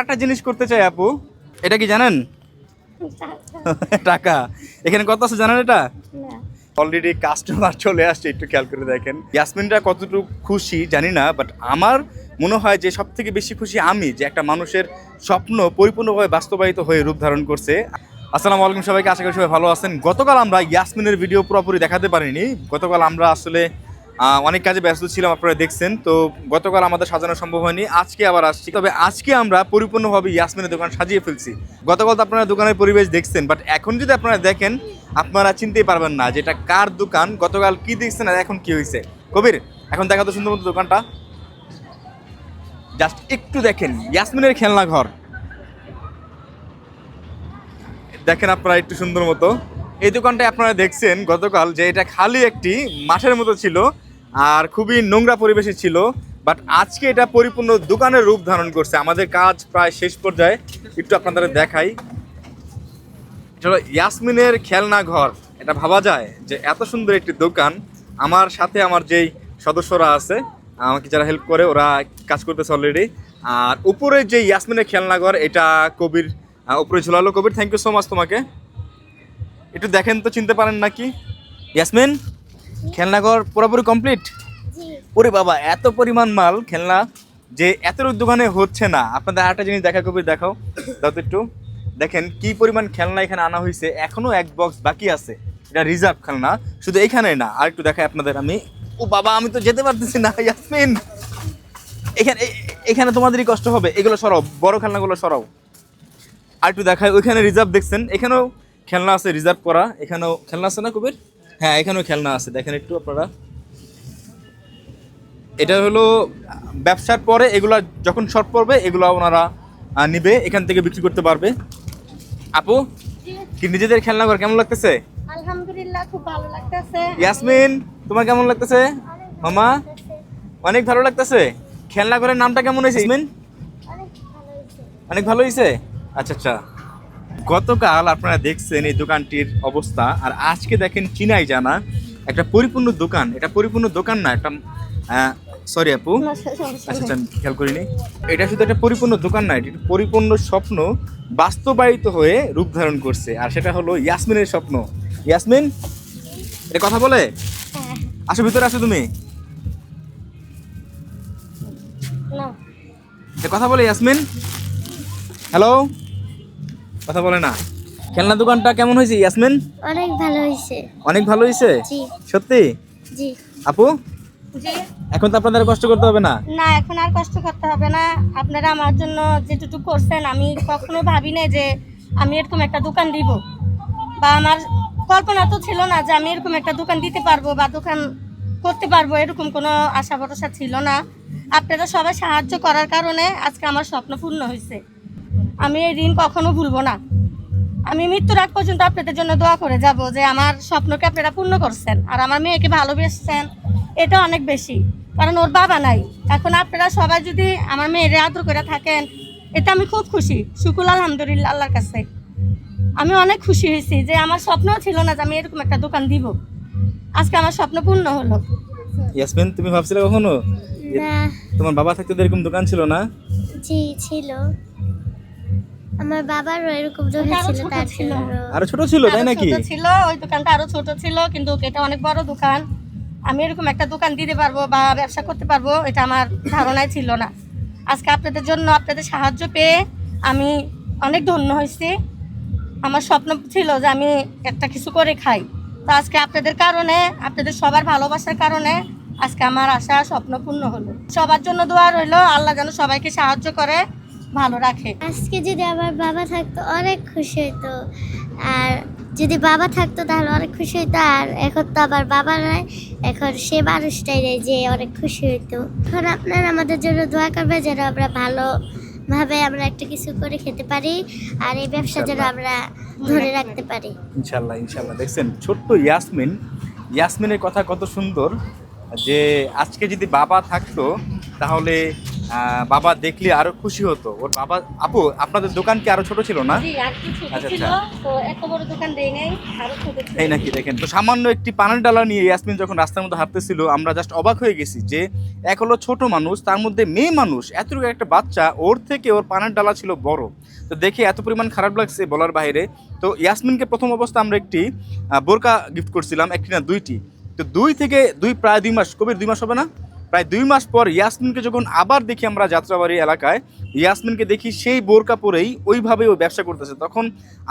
একটা জিনিস করতে চাই আপু। এটা কি জানেন? টাকা। এখানে কত আছে জানেন এটা? অলরেডি কাস্টমার চলে আসছে একটু খেয়াল করে দেখেন। ইয়াসমিনটা কতটুকু খুশি জানি না বাট আমার মনে হয় যে সব থেকে বেশি খুশি আমি যে একটা মানুষের স্বপ্ন পরিপূর্ণভাবে বাস্তবায়িত হয়ে রূপ ধারণ করছে। আসসালামু আলাইকুম সবাইকে আশা করি সবাই ভালো আছেন। গতকাল আমরা ইয়াসমিনের ভিডিও পুরোপুরি দেখাতে পারিনি। গতকাল আমরা আসলে অনেক কাজে ব্যস্ত ছিলাম, আপনারা দেখছেন। তো গতকাল আমাদের সাজানো সম্ভব হয়নি। আজকে আবার আসছি। তবে আজকে আমরা পরিপূর্ণভাবে ইয়াসমিনের দোকান সাজিয়ে ফেলছি। গতকাল তো আপনারা দোকানের পরিবেশ দেখছেন বাট এখন যদি আপনারা দেখেন, আপনারা চিনতেই পারবেন না যেটা কার দোকান, গতকাল কি দেখছেন আর এখন কি হয়েছে। কবির, এখন দেখা তো সুন্দর মতো দোকানটা। জাস্ট একটু দেখেন, ইয়াসমিনের খেলনা ঘর। দেখেন আপনারা একটু সুন্দর মতো। এই দোকানটায় আপনারা দেখছেন গতকাল যে এটা খালি একটি মাঠের মতো ছিল। আর খুবই নোংরা পরিবেশে ছিল বাট আজকে এটা পরিপূর্ণ দোকানের রূপ ধারণ করছে। আমাদের কাজ প্রায় শেষ পর্যায়ে। একটু আপনাদের দেখাই। চলো, ইয়াসমিনের খেলনা ঘর। এটা ভাবা যায় যে এত সুন্দর একটি দোকান। আমার সাথে আমার যেই সদস্যরা আছে, আমাকে যারা হেল্প করে, ওরা কাজ করতেছে অলরেডি আর উপরে যে ইয়াসমিনের খেলনা ঘর, এটা কবির উপরে ঝুলালো কবির। থ্যাংক ইউ সো মাচ তোমাকে। একটু দেখেন তো, চিনতে পারেন নাকি? ইয়াসমিন? খেলনা ঘর পুরোপুরি কমপ্লিট ওরে বাবা এত পরিমাণ মাল খেলনা যে এত দোকানে হচ্ছে না। আপনাদের আরেকটা জিনিস দেখা কবির দেখাও। দাও তো একটু। দেখেন কি পরিমাণ খেলনা এখানে আনা হয়েছে। এখনও এক বক্স বাকি আছে। এটা রিজার্ভ খেলনা। শুধু এখানে না আর একটু দেখাই আপনাদের আমি। ও বাবা আমি তো যেতে পারতেছি না ইয়াসমিন। এখানে এখানে তোমাদেরই কষ্ট হবে। এগুলো সরাও বড় খেলনাগুলো সরাও। আর একটু দেখায় ওইখানে রিজার্ভ দেখছেন। এখানেও খেলনা আছে রিজার্ভ করা। এখানেও খেলনা আছে না কবির? হ্যাঁ এখানেও খেলনা আছে। দেখেন একটু আপনারা। এটা হলো ব্যবসার পরে এগুলা যখন শর্ট পড়বে এগুলো ওনারা নিবে এখান থেকে বিক্রি করতে পারবে। আপু কি নিজেদের খেলনা ঘর কেমন লাগতেছে? আলহামদুলিল্লাহ খুব ভালো লাগতেছে। ইয়াসমিন তোমার কেমন লাগতেছে? মামা অনেক ভালো লাগতেছে? খেলনা ঘরের নামটা কেমন হয়েছে ইয়াসমিন? অনেক ভালো হয়েছে। অনেক ভালো হয়েছে? আচ্ছা আচ্ছা। গতকাল আপনারা দেখছেন এই দোকানটির অবস্থা। আর আজকে দেখেন চিনাই জানা একটা পরিপূর্ণ দোকান। এটা পরিপূর্ণ দোকান না একটা সরি আপু। আচ্ছা আচ্ছা আমি খেয়াল করিনি। এটা শুধু একটা পরিপূর্ণ দোকান না এটা পরিপূর্ণ স্বপ্ন বাস্তবায়িত হয়ে রূপ ধারণ করছে। আর সেটা হলো ইয়াসমিনের স্বপ্ন। ইয়াসমিন এটা কথা বলে? হ্যাঁ। আসো ভিতরে আসো তুমি। কথা বলে ইয়াসমিন? হ্যালো কথা বলে না। খেলনা দোকানটা কেমন হয়েছে ইয়াসমিন? অনেক ভালো হয়েছে। অনেক ভালো হয়েছে? জি। সত্যি? জি। আপু? জি। এখন তো আপনাদের কষ্ট করতে হবে না? না এখন আর কষ্ট করতে হবে না। আপনারা আমার জন্য যেটুকু করছেন আমি কখনো ভাবি নাই যে আমি এরকম একটা দোকান দিব। বা আমার কল্পনা তো ছিল না যে আমি এরকম একটা দোকান দিতে পারব বা দোকান করতে পারব এরকম কোনো আশা ভরসা ছিল না। আপনারা সবাই সাহায্য করার কারণে আজকে আমার স্বপ্ন পূর্ণ হয়েছে। আমি এই ঋণ কখনো ভুলবো না। আমি মৃত্যুর আগ পর্যন্ত আপনাদের জন্য দোয়া করে যাব যে আমার স্বপ্নকে আপনারা পূর্ণ করছেন আর আমার মেয়েকে ভালোবেসছেন। এটা অনেক বেশি। কারণ ওর বাবা নাই। এখন আপনারা সবাই যদি আমার মেয়ের আদর করে থাকেন এটা আমি খুব খুশি। শুকুর আলহামদুলিল্লাহ আল্লাহর কাছে। আমি অনেক খুশি হয়েছি যে আমার স্বপ্নও ছিল না যে আমি এরকম একটা দোকান দিব। আজকে আমার স্বপ্ন পূর্ণ হলো। ইয়াসমিন তুমি ভাবছিলে কখনো? তোমার বাবা থাকতে তো এরকম দোকান ছিল না? জি ছিল। আমার বাবারও এরকম আরও ছিল ছোট তার ছিল। আরও ছোট ছিল তাই নাকি ছোট ছিল ওই দোকানটা আরও ছোট ছিল কিন্তু এটা অনেক বড় দোকান। আমি এরকম একটা দোকান দিতে পারব বা ব্যবসা করতে পারব এটা আমার ধারণায় ছিল না। আজকে আপনাদের জন্য আপনাদের সাহায্য পেয়ে আমি অনেক ধন্য হয়েছি। আমার স্বপ্ন ছিল যে আমি একটা কিছু করে খাই। তো আজকে আপনাদের কারণে আপনাদের সবার ভালোবাসার কারণে আজকে আমার আশা স্বপ্ন পূর্ণ হলো। সবার জন্য দোয়া রইল আল্লাহ যেন সবাইকে সাহায্য করে। ভালো রাখে। আজকে যদি আমার বাবা থাকতো অনেক খুশি হতো আর যদি বাবা থাকতো তাহলে অনেক খুশি হতো আর এখন তো আবার বাবা নাই এখন সে মানুষটাই নেই যে অনেক খুশি হতো এখন আপনারা আমাদের জন্য দোয়া করবে যেন আমরা ভালোভাবে আমরা একটা কিছু করে খেতে পারি আর এই ব্যবসা যেন আমরা ধরে রাখতে পারি। ইনশাল্লাহ ইনশাল্লাহ। দেখছেন ছোট্ট ইয়াসমিন ইয়াসমিনের কথা কত সুন্দর যে আজকে যদি বাবা থাকতো তাহলে বাবা দেখলে আরও খুশি হতো। ওর বাবা আপু আপনাদের দোকান কি আরও ছোট ছিল না? আচ্ছা, ছিল এই নাকি দেখেন তো সামান্য একটি পানের ডালা নিয়ে ইয়াসমিন যখন রাস্তার মধ্যে হাঁটতেছিল আমরা জাস্ট অবাক হয়ে গেছি যে এক হলো ছোট মানুষ তার মধ্যে মেয়ে মানুষ এতটুকু একটা বাচ্চা ওর থেকে ওর পানের ডালা ছিল বড়। তো দেখে এত পরিমাণ খারাপ লাগছে বলার বাইরে। তো ইয়াসমিনকে প্রথম অবস্থা আমরা একটি বোরকা গিফট করছিলাম একটি না দুইটি। তো দুই থেকে দুই প্রায় দুই মাস কবির দুই মাস হবে না? প্রায় দুই মাস পর ইয়াসমিনকে যখন আবার দেখি আমরা যাত্রাবাড়ি এলাকায়, ইয়াসমিনকে দেখি সেই বোরকা পরেই ওইভাবে ও ব্যবসা করতেছে। তখন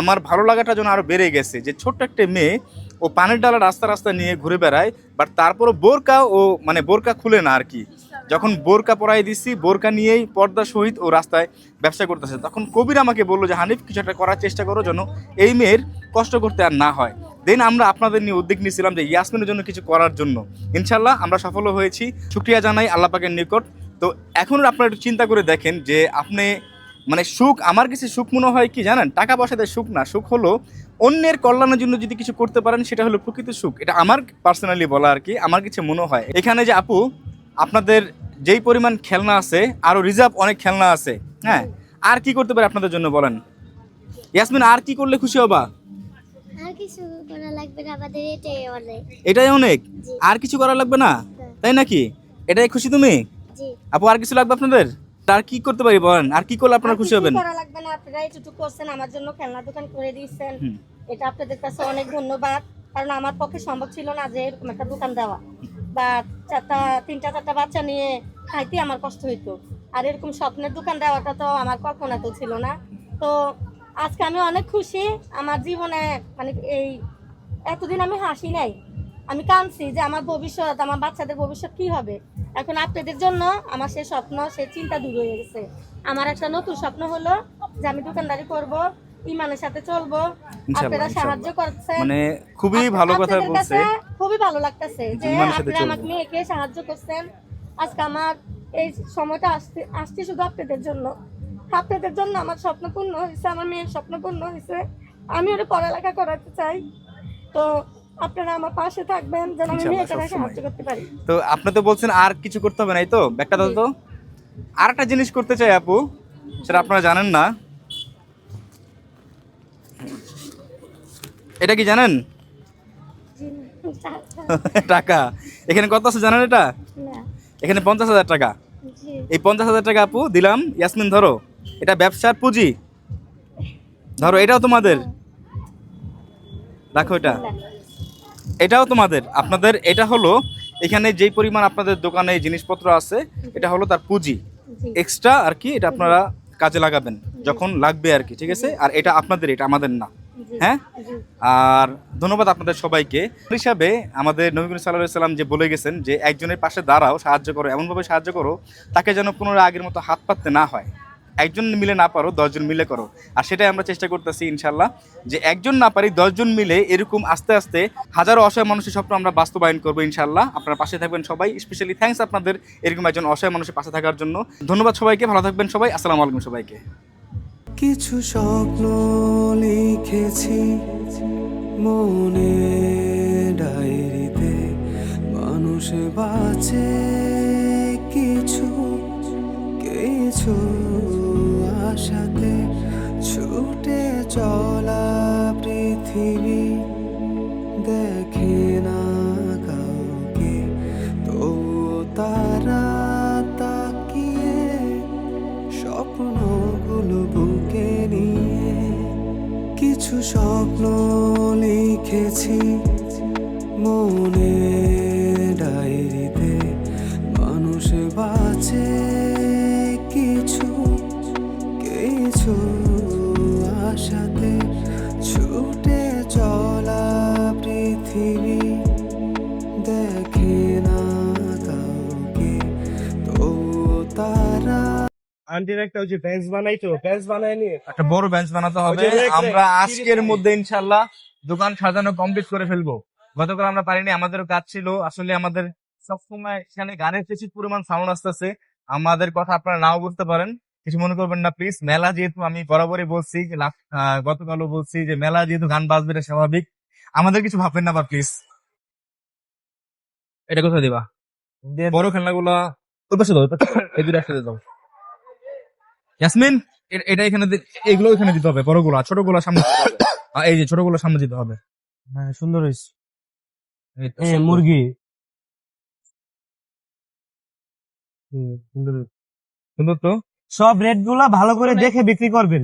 আমার ভালো লাগাটা যেন আরও বেড়ে গেছে যে ছোট্ট একটা মেয়ে, ও পানের ডালা রাস্তা রাস্তা নিয়ে ঘুরে বেড়ায় বাট তারপরও বোরকা ও মানে বোরকা খুলে না আর কি। যখন বোরকা পরাই দিচ্ছি বোরকা নিয়েই পর্দা সহিত ও রাস্তায় ব্যবসা করতেছে। তখন কবির আমাকে বলল যে, হানিফ, কিছু একটা করার চেষ্টা করো যেন এই মেয়ের কষ্ট করতে আর না হয়। দেন আমরা আপনাদের নিয়ে উদ্যোগ নিয়েছিলাম যে, ইয়াসমিনের জন্য কিছু করার জন্য। ইনশাল্লাহ আমরা সফলও হয়েছি। শুক্রিয়া জানাই আল্লাপাকের নিকট। তো এখন আপনারা একটু চিন্তা করে দেখেন যে, আপনি মানে সুখ, আমার কাছে সুখ মনে হয় কি জানেন? টাকা পয়সাতে সুখ না, সুখ হলো অন্যের কল্যাণের জন্য যদি কিছু করতে পারেন, সেটা হলো প্রকৃত সুখ। এটা আমার পার্সোনালি বলা আর কি, আমার কিছু মনে হয়। এখানে যে আপু আপনাদের যেই পরিমাণ খেলনা আছে আরও রিজার্ভ অনেক খেলনা আছে হ্যাঁ? আর কি করতে পারে আপনাদের জন্য বলেন? ইয়াসমিন আর কি করলে খুশি হবা? এটাই অনেক। আর কিছু করা লাগবে না? তাই নাকি? এটাই খুশি তুমি? আপু আর কিছু লাগবে আপনাদের? আর কি করতে পারি বলেন? আর কি করলে আপনারা খুশি হবেন? করা লাগবে না আপনারা করছেন আমার জন্য খেলনা দোকান করে দিয়েছেন। এটা আপনাদের কাছে অনেক ধন্যবাদ। কারণ আমার পক্ষে সম্ভব ছিল না যে এরকম একটা দোকান দেওয়া। বা চারটা তিনটা, চারটা বাচ্চা নিয়ে খাইতে আমার কষ্ট হইতো। আর এরকম স্বপ্নের দোকান দেওয়াটা তো আমার কল্পনা তো ছিল না। তো আজকে আমি অনেক খুশি, আমার জীবনে মানে এই এতদিন আমি হাসি নাই। আমি কাঁদছি যে আমার ভবিষ্যৎ, আমার বাচ্চাদের ভবিষ্যৎ কি হবে? এখন আপনাদের জন্য আমার সে স্বপ্ন, সে চিন্তা দূর হয়ে গেছে। আমার একটা নতুন স্বপ্ন হলো যে আমি দোকানদারি করব। ইমানের সাথে চলবো। আপনারা সাহায্য করছেন। মানে খুবই ভালো কথা বলছে। খুবই ভালো লাগতেছে যে আপনারা। আমাকে মেয়েকে সাহায্য করছেন। আজকে আমার এই সময়টা আসতে আসছে শুধু আপনাদের জন্য। আপনাদের জন্য আমার স্বপ্ন পূর্ণ হয়েছে আমার মেয়ের স্বপ্ন পূর্ণ হয়েছে। আমি ওটা পড়ালেখা করাতে চাই। তো আপনারা আমার পাশে থাকবেন যেন আমি মেয়েকে সাহায্য করতে পারি। তো আপনি তো বলছেন আর কিছু করতে হবে নাই তো? ব্যাগটা দাও তো। আর একটা জিনিস করতে চাই আপু সেটা আপনারা জানেন না। এটা কি জানেন? টাকা। এখানে কত আছে জানেন এটা? এখানে পঞ্চাশ হাজার টাকা। এই পঞ্চাশ হাজার টাকা আপু দিলাম। ইয়াসমিন ধরো। এটা ব্যবসার পুঁজি। ধরো এটাও তোমাদের। রাখো এটা। এটাও তোমাদের। আপনাদের এটা হলো এখানে যেই পরিমাণ আপনাদের দোকানে জিনিসপত্র আছে এটা হলো তার পুঁজি। এক্সট্রা আর কি এটা আপনারা কাজে লাগাবেন যখন লাগবে আর কি ঠিক আছে? আর এটা আপনাদের এটা আমাদের না। হ্যাঁ? আর ধন্যবাদ আপনাদের সবাইকে। হিসাবে আমাদের নবী করিম সাল্লাহ সাল্লাম যে বলে গেছেন যে একজনের পাশে দাঁড়াও সাহায্য করো এমনভাবে সাহায্য করো তাকে যেন পুনরায় আগের মতো হাত পাততে না হয়। একজন মিলে না পারো দশজন মিলে করো। আর সেটাই আমরা চেষ্টা করতেছি ইনশাল্লাহ যে একজন না পারি দশজন মিলে এরকম আস্তে আস্তে হাজারো অসহায় মানুষের স্বপ্ন আমরা বাস্তবায়ন করব ইনশাল্লাহ আপনারা পাশে থাকবেন সবাই। স্পেশালি থ্যাঙ্কস আপনাদের এরকম একজন অসহায় মানুষের পাশে থাকার জন্য। ধন্যবাদ সবাইকে ভালো থাকবেন সবাই। আসসালামু আলাইকুম সবাইকে। কিছু স্বপ্ন লিখেছি মনে ডায়েরিতে। মানুষ বাঁচে কিছু কিছু আশাতে ছুটে চলা পৃথিবী কিছু স্বপ্ন লিখেছি মনে। আন্টির একটা ওই যে বেঞ্চ বানাইতো বেঞ্চ বানায় নিয়ে। একটা বড় বেঞ্চ বানাতে হবে। আমরা আজকের মধ্যে ইনশাল্লাহ দোকান সাজানো কমপ্লিট করে ফেলব। গতকাল আমরা পারিনি আমাদেরও কাজ ছিল। আসলে আমাদের সবসময় এখানে গানের প্রচুর পরিমাণ সাউন্ড আসতেছে। আমাদের কথা আপনারা নাও বুঝতে পারেন। কিছু মনে করবেন না প্লিজ মেলা যেহেতু আমি বরাবরই বলছি গতকালও বলছি যে মেলা যেহেতু গান বাজবে এটা স্বাভাবিক। আমাদের কিছু ভাববেন না বা প্লিজ এটা কোথায় দিবা? বড় খেলনাগুলা ওই পাশে দাও এই দুটো একসাথে দাও। ইয়াসমিন এটা এখানে এগুলো এখানে দিতে হবে বড়গুলো আর ছোটগুলো সামনে দিতে হবে। আর এই যে ছোটগুলো সামনে দিতে হবে হ্যাঁ সুন্দর হয়েছে। মুরগি হুম, সুন্দর হয়েছে। সুন্দর তো সব রেটগুলা ভালো করে দেখে বিক্রি করবেন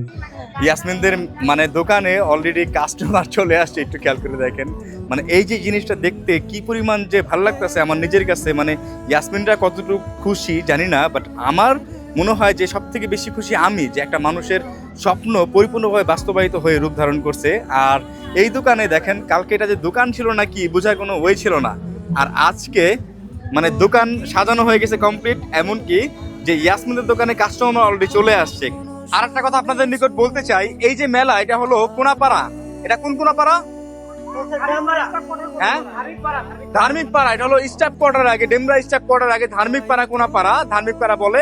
ইয়াসমিনদের মানে দোকানে অলরেডি কাস্টমার চলে আসছে একটু খেয়াল করে দেখেন মানে এই যে জিনিসটা দেখতে কি পরিমাণ যে ভালো লাগতেছে আমার নিজের কাছে মানে ইয়াসমিনরা কতটুকু খুশি জানি না বাট আমার মনে হয় যে সব থেকে বেশি খুশি আমি যে একটা মানুষের স্বপ্ন পরিপূর্ণভাবে বাস্তবায়িত হয়ে রূপ ধারণ করছে। আর এই দোকানে দেখেন, কালকে এটা যে দোকান ছিল না কি বোঝার কোনো ওয়ে ছিল না। আর আজকে মানে দোকান সাজানো হয়ে গেছে কমপ্লিট এমনকি যে ইয়াসমিনের দোকানে কাস্টমার অলরেডি চলে আসছে। আর একটা কথা আপনাদের নিকট বলতে চাই, এই যে মেলা, এটা হলো কোনাপাড়া এটা কোন কোনাপাড়া হ্যাঁ? ধার্মিক পাড়া, এটা হলো স্টাফ কোয়ার্টার আগে, ডেমরা স্টাফ কোয়ার্টার আগে ধার্মিক পাড়া কোনাপাড়া। ধার্মিক পাড়া বলে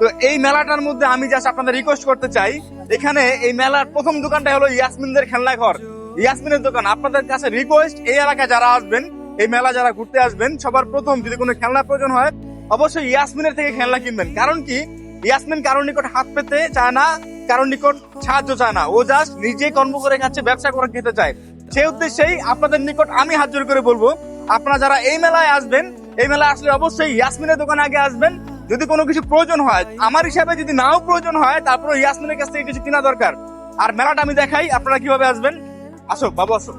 তো এই মেলাটার মধ্যে আমি জাস্ট আপনাদের রিকোয়েস্ট করতে চাই, এখানে এই মেলার প্রথম দোকানটা হলো ইয়াসমিনদের খেলনা ঘর। ইয়াসমিনের দোকান, আপনাদের কাছে রিকোয়েস্ট এই এলাকায় যারা আসবেন, এই মেলা যারা ঘুরতে আসবেন, সবার প্রথম যদি কোনো খেলনা প্রয়োজন হয়, অবশ্যই ইয়াসমিনের থেকে খেলনা কিনবেন। কারণ কি? ইয়াসমিন কারোর নিকট হাত পেতে চায় না, কারোর নিকট সাহায্য চায় না। ও জাস্ট নিজে কর্ম করে খাচ্ছে, ব্যবসা করে খেতে চায়। সেই উদ্দেশ্যেই আপনাদের নিকট আমি হাত জোর করে বলব, আপনারা যারা এই মেলায় আসবেন, এই মেলায় আসলে অবশ্যই ইয়াসমিনের দোকানে আগে আসবেন যদি কোনো কিছু প্রয়োজন হয় আমার হিসাবে যদি নাও প্রয়োজন হয় তারপরে ইয়াসমিনের কাছ থেকে কিছু কেনা দরকার। আর মেলাটা আমি দেখাই আপনারা কীভাবে আসবেন? আসো বাবু আসো।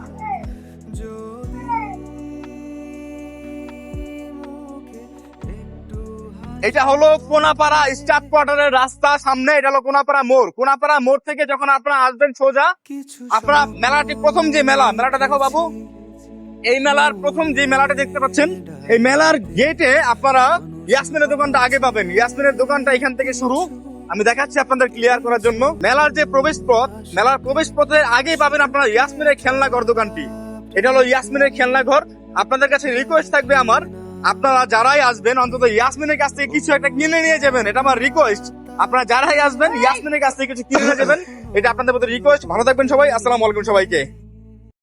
এটা হলো কোনাপাড়া স্টাফ কোয়ার্টারের রাস্তা সামনে এটা হলো কোনাপাড়া মোড়। কোনাপাড়া মোড় থেকে যখন আপনারা আসবেন সোজা আপনারা মেলাটি প্রথম যে মেলা মেলাটা দেখো বাবু। এই মেলার প্রথম যে মেলাটা দেখতে পাচ্ছেন এই মেলার গেটে আপনারা ইয়াসমিনের দোকানটা আগে পাবেন। ইয়াসমিনের দোকানটা এখান থেকে শুরু। আমি দেখাচ্ছি আপনাদের ক্লিয়ার করার জন্য। মেলার যে প্রবেশ পথ মেলার প্রবেশ পথের আগেই পাবেন আপনারা ইয়াসমিনের খেলনা ঘর দোকানটি। এটা হলো ইয়াসমিনের খেলনা ঘর আপনাদের কাছে রিকোয়েস্ট থাকবে আমার। আপনারা যারাই আসবেন অন্তত ইয়াসমিনের কাছ থেকে কিছু একটা কিনে নিয়ে যাবেন। এটা আমার রিকোয়েস্ট আপনারা যারাই আসবেন ইয়াসমিনের কাছ থেকে কিছু কিনে নিয়ে যাবেন। এটা আপনাদের প্রতি রিকোয়েস্ট ভালো থাকবেন সবাই। আসসালামু আলাইকুম সবাইকে।